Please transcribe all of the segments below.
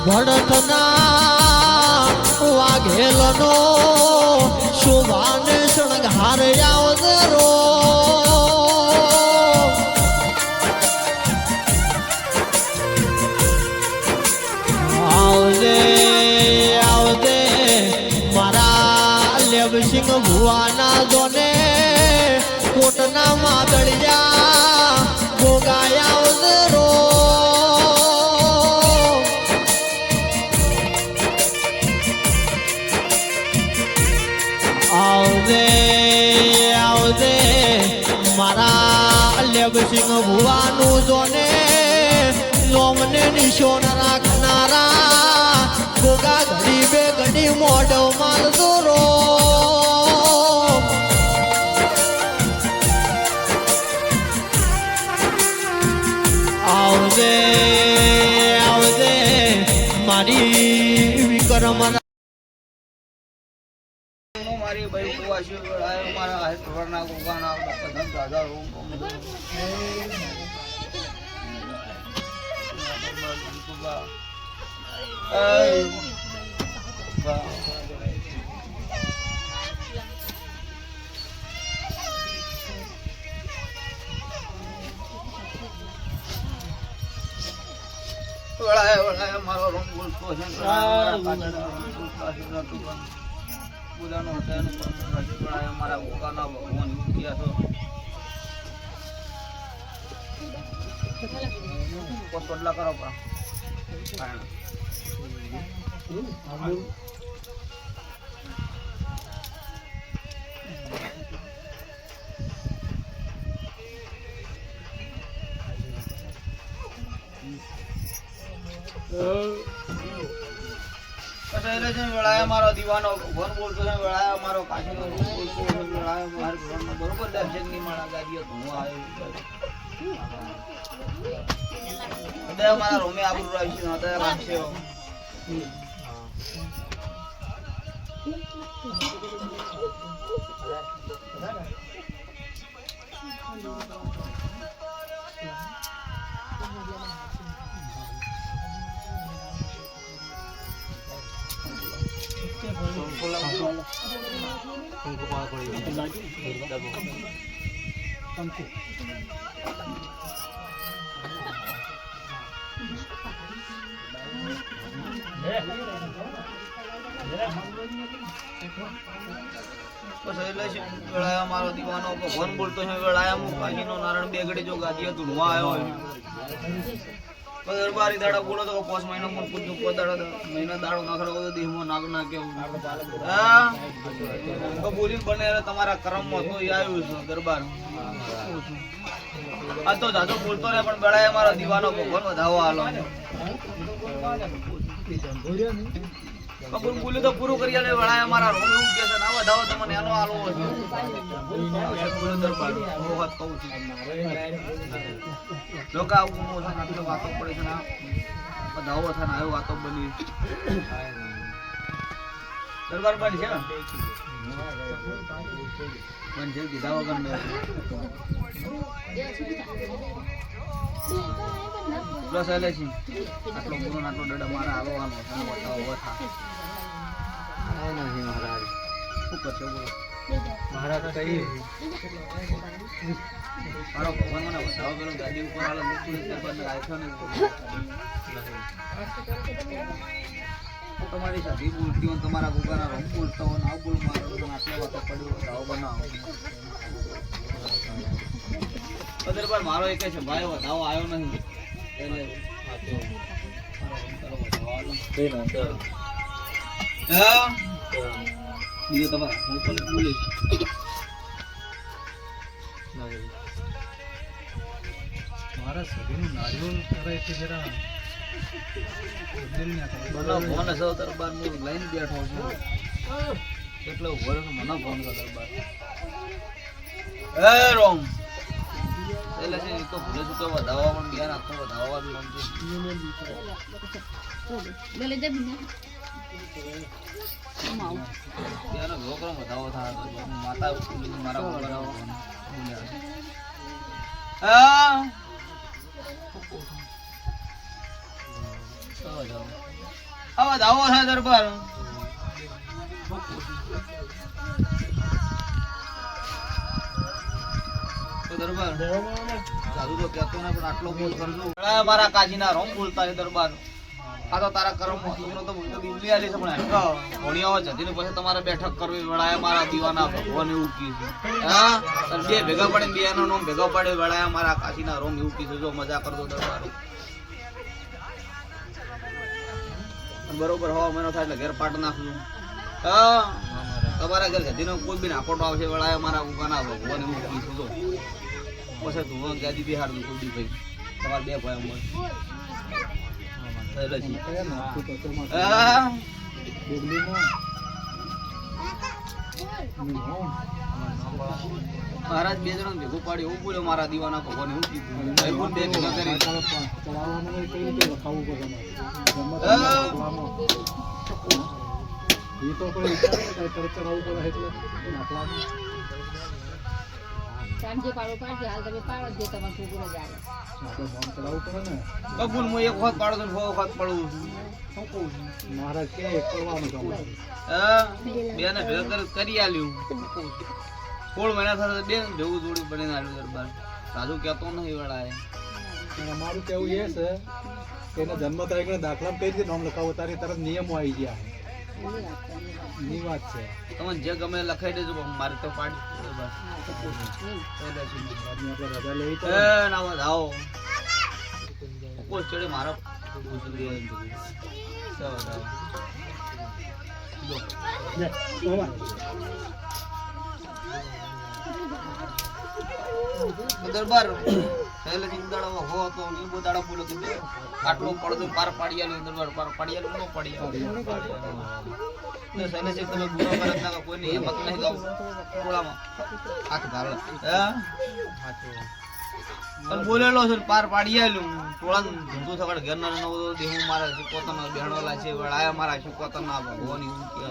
ભડથના વાઘેલનો શોભાને શણગાર આવજે રો આવજે આવજે મારા લેવસિંહ ભુવાના લેવસિંહ ભુવાનું જોને, લોમને નિશોન રાખનારા ગોગા ઘડી બે ઘડી મોઢો મારતો દોરો આવજે આવજે, મારી વિક્રમ મારી ભાઈ કુવાસી આયો મારા હાથ ઘરના ગોગાના બધા દાદા ઓમ ઓમ વળાય વળાય મારો રંગ બોલતો છે બુધાનો હૃદયનો પરમ વળાય મારા ગોગાના ભગવાન ગયા છો બદલા કરો પણ વેળાએ મારો દીવાનો ભગવાન બોલતો છે વેળાએ મારો રૂપ બોલતો વેળાએ મારા બરોબર દર્શનની મારા ગાડીઓ ધૂણો આવ્યો હૃદય મારા રોમે આબરૂ રાખશે હૃદય રાખશે કસાયલા છે વેળાએ મારો દીવાનો, ભગવાન બોલતો છે વેળાયા હું કાશીનો નારાયણ બેગડે જો ગાડીઓ ધૂણવા આવ્યો દરબારી દાડા બોલો તો પાંચ મહિના માં પૂછ્યું પાંચ મહિના દાડો ના ખરો તો નાગ ના કેવું. હા? તો બોલીને બને તમારા કર્મમાં તો આવ્યું છે, દરબાર. આ તો જાજો બોલતો ને પણ બેળાએ મારો દીવાનો ભગવાન વધાવો આલો. કબૂલ બોલ્યું તો પૂરું કરી આલે, વળાય અમારા રૂમ રૂમ કે છે ના વધાવો તમને આલો છે. બોલો દરબાર હું વાત કહું છું લોકો આવું છે આટલો વાતો પડે છે ના વધાવો ને આવ્યો વાતો બની. દરબાર બંધ છે બન છે દીધા વગર મેં આટલો પૂરો આટલો દડા મારા હાલવાનો છે શું કરશે બોલો? મારો ભગવાન મને બતાવો પેલો ગાડી ઉપર આલો મૂકી એટલે બંધ રાખ્યો ને તમારી સાથે બોલતી તમારા ગોગાના રંગ બોલતા હોય ના બોલ મારો આટલો વાતો પડ્યો બનાવો. તો મારો એક છે ભાઈ વધાવો આવ્યો નથી. એટલે હા? બીજો તમારા હું પણ બોલીશ મારા શરીરનું નારિયેળ કરે છે જરા મને ફોન હશે દરબાર હું લઈને બેઠો છું એટલે ઊભો રહ્યો છું, મને ફોન કરો દરબાર એ રોમ એટલે છે એ તો ભૂલે ચૂકે વધાવવા પણ બિયાર આખો વધાવવા બી રમશે થાય દરબાર. દરબાર તો તો કેતો ને પણ આટલો બોલ કરજો. મારા કાજીના રોમ બોલતા છે દરબાર આ તો તારા કર્મ છોકરો તો બોલતો બીબલી આલી છે પણ હેઠો ભણ્યા હોય જતીને પછી તમારે બેઠક કરવી વળાય મારા દીવાના ભગવાન એવું કીધું હા? બે ભેગા પડે બે નામ ભેગા પડે વળાય મારા કાશીના રોમ એવું કીધું જો મજા કરતો દરબાર. બરોબર હવા મહિનો થાય એટલે ઘેર પાટ નાખવું હા? તમારા ઘર જતીનો કોઈ બી નાખોટો આવશે વળાય મારા ઉગાના ભગવાન એવું કીધું જો. પછી તું ગાદી બિહાર બી ભાઈ. તમારા બે ભાઈ મળે. મહારાજ બે જણ ભેગું પાડી એવું બોલ્યો મારા દીવાના ભગવાન એવું કીધું. બે ભેગા કરી. એ તો કોઈ ચડાવવું પડે એટલે. સાંજે પાડો પાડજે હાલ તમે પાડો જે તમારે છોકરો જ આવે આપણે નામ ચડાવવું પડે ને કબૂલ હું એક વખત પાડું છું છ વખત પડું શું કહું છું? મહારાજ કે કરવાનું તમારે હા બે ભેગા કરી કરી આલ્યું. સોળ મહિના થતા બે ભેગું જોડું બનીને આલ્યું દરબાર. સાધુ કહેતો નહીં વળાય. અમારું કેવું એ છે કે એના જન્મ તારીખના દાખલામાં કઈ રીતે નામ લખાવો તારે તરત નિયમો આવી ગયા. એની વાત છે, તમને જે ગમે લખાઈ દેજો મારે તો પાડી આપણે રજા લેવી તો. ના વાત આવો. કોઈ ચડે મારા દરબાર પહેલેથી ઉદાડો હો તો એ બહુ દાડો બોલ્યો કે આટલો પડતો પાર પાડી આલ્યો, દરબાર પાર પાડી આલ્યો, ન પાડી આલ્યો. ને શૈલેષજી તમે બુરો કરે ના કોઈની હિંમત નહીં ગાવ ટોળામાં હાથ ધારો. પણ બોલેલો છે પાર પાડી આલ્યું. ટોળા ધંધો સગળ ઘર ના નવો દેહું મારા છે, પોતાનો બેહણવાલા છે વળાયા મારા છે, પોતાના ભગવાન એવું કહે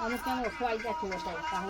他们帮我抓一下多的然后